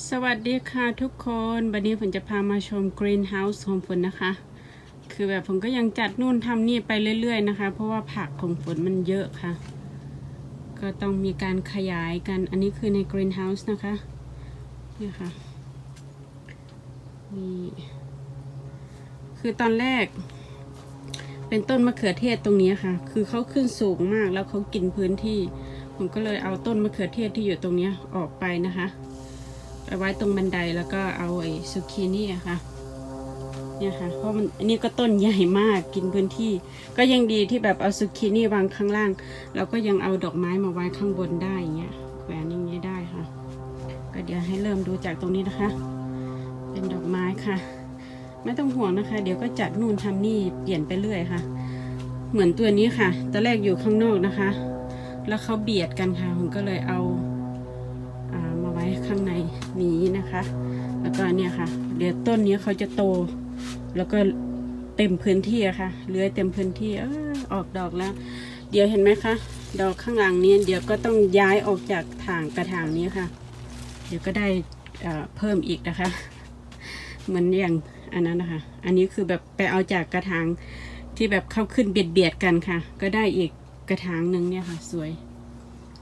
สวัสดีค่ะทุกคน วันนี้ผมจะพามาชม Greenhouse ของฝนนะคะ คือแบบผมก็ยังจัดนู่นทำนี่ไปเรื่อย ๆ นะคะ เพราะว่าผักของฝนมันเยอะค่ะ ก็ต้องมีการขยายกัน อันนี้คือใน Greenhouse นะคะ นี่ค่ะ นี่คือตอนแรก เป็นต้นมะเขือเทศตรงนี้ค่ะ คือเขาขึ้นสูงมากแล้วเขากินพื้นที่ ผมก็เลยเอาต้นมะเขือเทศที่อยู่ตรงนี้ออกไปนะคะ ไปไว้ตรงบันไดแล้วก็เอาไอ้ซูกินี่อะค่ะเนี่ยค่ะ เพราะมันอันนี้ก็ต้นใหญ่มากกินพื้นที่ ก็ยังดีที่แบบเอาซูกินี่วางข้างล่าง แล้วก็ยังเอาดอกไม้มาไว้ข้างบนได้อย่างเงี้ยแขวนอย่างเงี้ยได้ค่ะ ก็เดี๋ยวให้เริ่มดูจากตรงนี้นะคะ เป็นดอกไม้ค่ะ ไม่ต้องห่วงนะคะ เดี๋ยวก็จัดนู่นทำนี่เปลี่ยนไปเรื่อยค่ะ เหมือนตัวนี้ค่ะตอนแรกอยู่ข้างนอกนะคะ แล้วเขาเบียดกันค่ะผมก็เลยเอา นี้นะคะ แล้วก็เนี่ยค่ะ เดี๋ยวต้นนี้เขาจะโต แล้วก็เต็มพื้นที่อะค่ะเลื้อยเต็มพื้นที่อออกดอกแล้ว เดี๋ยวเห็นไหมคะ ดอกข้างหลังนี้เดี๋ยวก็ต้องย้ายออกจากถางกระถางนี้ค่ะ เดี๋ยวก็ได้เพิ่มอีกนะคะ เหมือนอย่างอันนั้นนะคะ อันนี้คือแบบไปเอาจากกระถางที่แบบเข้าขึ้นเบียดเบียดกันค่ะ ก็ได้อีกกระถางหนึ่งเนี่ยค่ะ สวย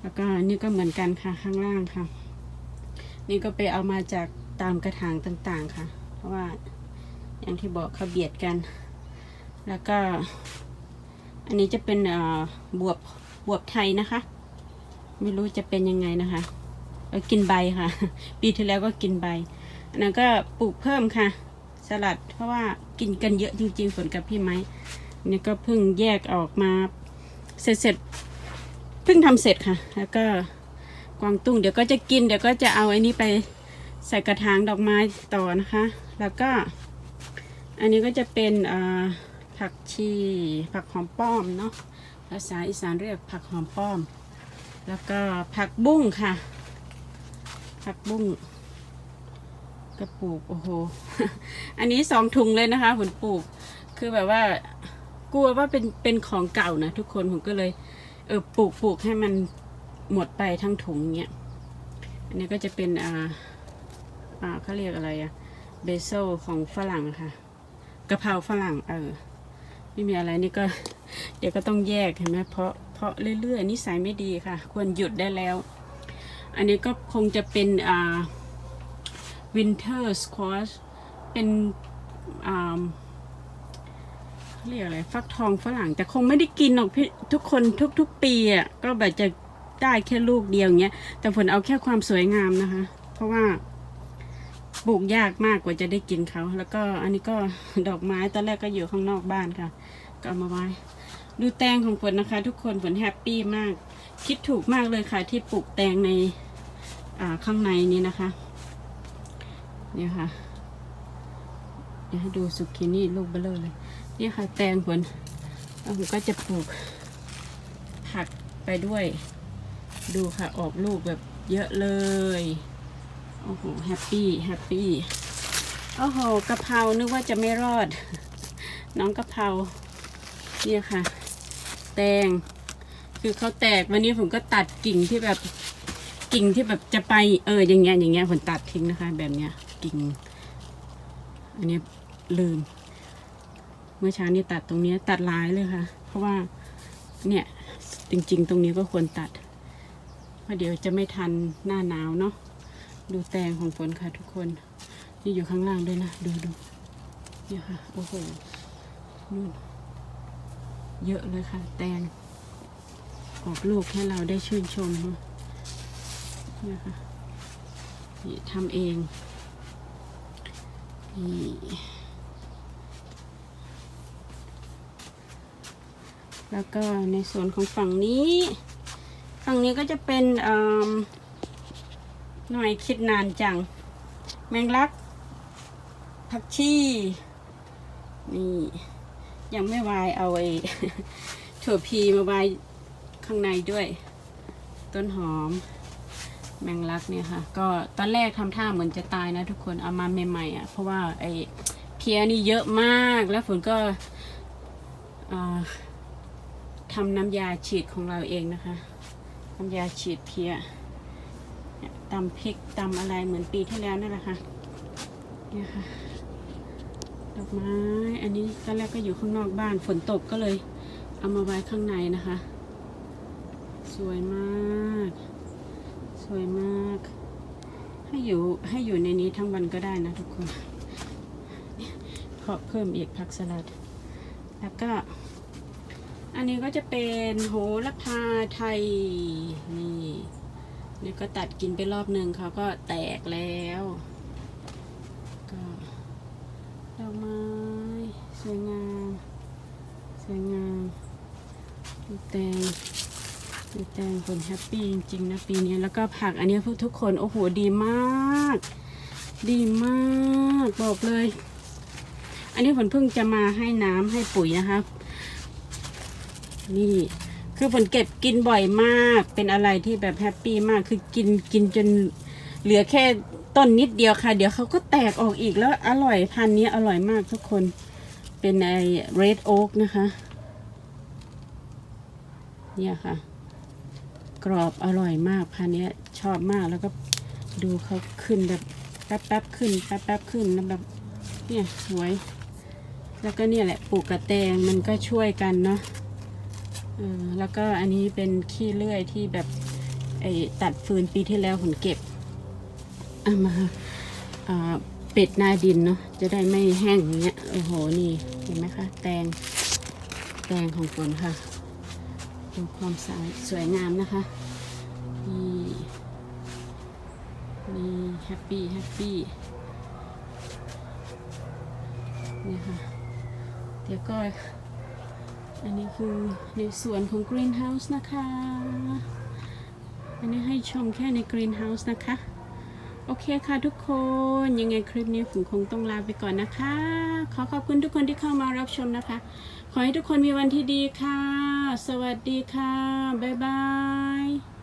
แล้วก็นี่ก็เหมือนกันค่ะข้างล่างค่ะ นี่ก็ไปเอามาจากตามกระถางต่างๆค่ะ เพราะว่าอย่างที่บอกเขาเบียดกัน แล้วก็ อันนี้จะเป็นบวบบวบไทยนะคะ ไม่รู้จะเป็นยังไงนะคะเออกินใบค่ะ ปีที่แล้วก็กินใบ อันนั้นก็ปลูกเพิ่มค่ะ สลัดเพราะว่ากินกันเยอะจริงๆฝนกับพี่ไม้นี่ก็เพิ่งแยกออกมาเสร็จเสร็จๆเพิ่งทำเสร็จค่ะ แล้วก็ กวางตุ้งเดี๋ยวก็จะกินเดี๋ยวก็จะเอาไอ้นี้ไปใส่กระถางดอกไม้ต่อนะคะ แล้วก็ อันนี้ก็จะเป็นผักชีผักหอมป้อมเนาะภาษาอีสานเรียกผักหอมป้อม แล้วก็ผักบุ้งค่ะ ผักบุ้งก็ปลูกโอ้โหอันนี้สองถุงเลยนะคะผลปลูกคือแบบว่ากลัวว่าเป็นเป็นของเก่านะทุกคนผมก็เลยเออปลูกปลูกให้มัน หมดไปทั้งถุงเนี้ย อันนี้ก็จะเป็นอ่าอ่าเขาเรียกอะไรอะเบโซของฝรั่งค่ะกะเพราฝรั่งเออไม่มีอะไรนี่ก็ เดี๋ยวก็ต้องแยกเห็นไหมเพราะเพราะเรื่อยๆนิสัยไม่ดีค่ะ ควรหยุดได้แล้ว อันนี้ก็คงจะเป็นอ่า winter squash เป็นอ่าเรียกอะไรฟักทองฝรั่ง แต่คงไม่ได้กินหรอกพี่ทุกคนทุก ๆ ปีอะก็แบบจะ ได้แค่ลูกเดียวเงี้ย แต่ผลเอาแค่ความสวยงามนะคะ เพราะว่าปลูกยากมากกว่าจะได้กินเขา แล้วก็อันนี้ก็ดอกไม้ตอนแรกก็อยู่ข้างนอกบ้านค่ะ ก็เอามาไว้ ดูแตงของฝนนะคะ ทุกคนฝนแฮปปี้มาก คิดถูกมากเลยค่ะ ที่ปลูกแตงในอ่าข้างในนี้นะคะเนี่ยค่ะเดี๋ยวให้ดูสุกินี่ลูกเบลอเลย นี่ค่ะแตงผลแล้วผมก็จะปลูกผักไปด้วย ดูค่ะออกลูกแบบเยอะเลย โอ้โห แฮปปี้ แฮปปี้ โอ้โหกะเพรานึกว่าจะไม่รอด น้องกะเพราเนี่ยค่ะ แตง คือเขาแตกวันนี้ผมก็ตัดกิ่งที่แบบกิ่งที่แบบจะไปเอออย่างเงี้ยอย่างเงี้ยผมตัดทิ้งนะคะ แบบเนี้ยกิ่ง อันนี้ลืม เมื่อเช้านี้ตัดตรงเนี้ยตัดหลายเลยค่ะ เพราะว่าเนี่ยจริง ๆ ตรงนี้ก็ควรตัด เพราะเดี๋ยวจะไม่ทันหน้าหนาวเนาะดูแตงของฝนค่ะทุกคนนี่อยู่ข้างล่างด้วยนะ ดูดูเนี่ยค่ะโอ้โหนู่นเยอะเลยค่ะ แตงออกลูกให้เราได้ชื่นชมเนาะเนี่ยค่ะนี่ทำเองนี่แล้วก็ในส่วนของฝั่งนี้ ฝั่งนี้ก็จะเป็นหน่อยคิดนานจัง แมงลัก ผักชีนี่ยังไม่วายเอาไอ้ถั่วพีมาไว้ข้างในด้วย ต้นหอม แมงลักเนี่ยค่ะ ก็ตอนแรกทำท่าเหมือนจะตายนะทุกคนเอามาใหม่ๆอะเพราะว่าไอ้เพียนี่เยอะมากแล้วฝนก็ทำน้ำยาฉีดของเราเองนะคะ น้ำยาฉีดเพียตำพริกตำอะไรเหมือนปีที่แล้วนั่นแหละค่ะเนี่ยค่ะดอกไม้อันนี้ตอนแรกก็อยู่ข้างนอกบ้านฝนตกก็เลย เอามาไว้ข้างในนะคะ สวยมาก สวยมาก ให้อยู่ให้อยู่ในนี้ทั้งวันก็ได้นะทุกคนเพาะเพิ่มอีกผักสลัด แล้วก็ อันนี้ก็จะเป็นโหระพาไทย นี่นี่ก็ตัดกินไปรอบหนึ่งเขาก็แตกแล้ว ก็ดอกไม้สวยงามสวยงามดูแตงดูแตงคนแฮปปี้จริงๆนะปีนี้แล้วก็ผักอันนี้พวกทุกคน โอ้โห ดีมาก ดีมากบอกเลย อันนี้ผลเพิ่งจะมาให้น้ำให้ปุ๋ยนะคะ นี่ คือผลเก็บกินบ่อยมาก เป็นอะไรที่แบบแฮปปี้มาก คือกินกินจนเหลือแค่ต้นนิดเดียวค่ะ เดี๋ยวเขาก็แตกออกอีกแล้วอร่อยพันนี้อร่อยมากทุกคน เป็นไอ red oak นะคะ เนี่ยค่ะ กรอบอร่อยมากพันนี้ชอบมากแล้วก็ดูเขาขึ้นแบบแป๊บแป๊บๆขึ้นแป๊บแป๊บๆขึ้นแล้วแบบเนี่ยสวย แล้วก็เนี่ยแหละปลูกกระแตงมันก็ช่วยกันเนาะ แล้วก็อันนี้เป็นขี้เลื่อยที่แบบไอตัดฟืนปีที่แล้วผมเก็บเอามาอ่าเป็ดหน้าดินเนาะจะได้ไม่แห้งอย่างเงี้ยโอ้โหนี่เห็นไหมคะ แตงแตงของฝนค่ะดูความสวยสวยงามนะคะนี่นี่แฮปปี้แฮปปี้นี่ค่ะเดี๋ยวก็ อันนี้คือในส่วนของกรีนเฮาส์นะคะ อันนี้ให้ชมแค่ในกรีนเฮาส์นะคะ โอเคค่ะทุกคน ยังไงคลิปนี้ผมคงต้องลาไปก่อนนะคะ ขอขอบคุณทุกคนที่เข้ามารับชมนะคะ ขอให้ทุกคนมีวันที่ดีค่ะ สวัสดีค่ะ บ๊ายบาย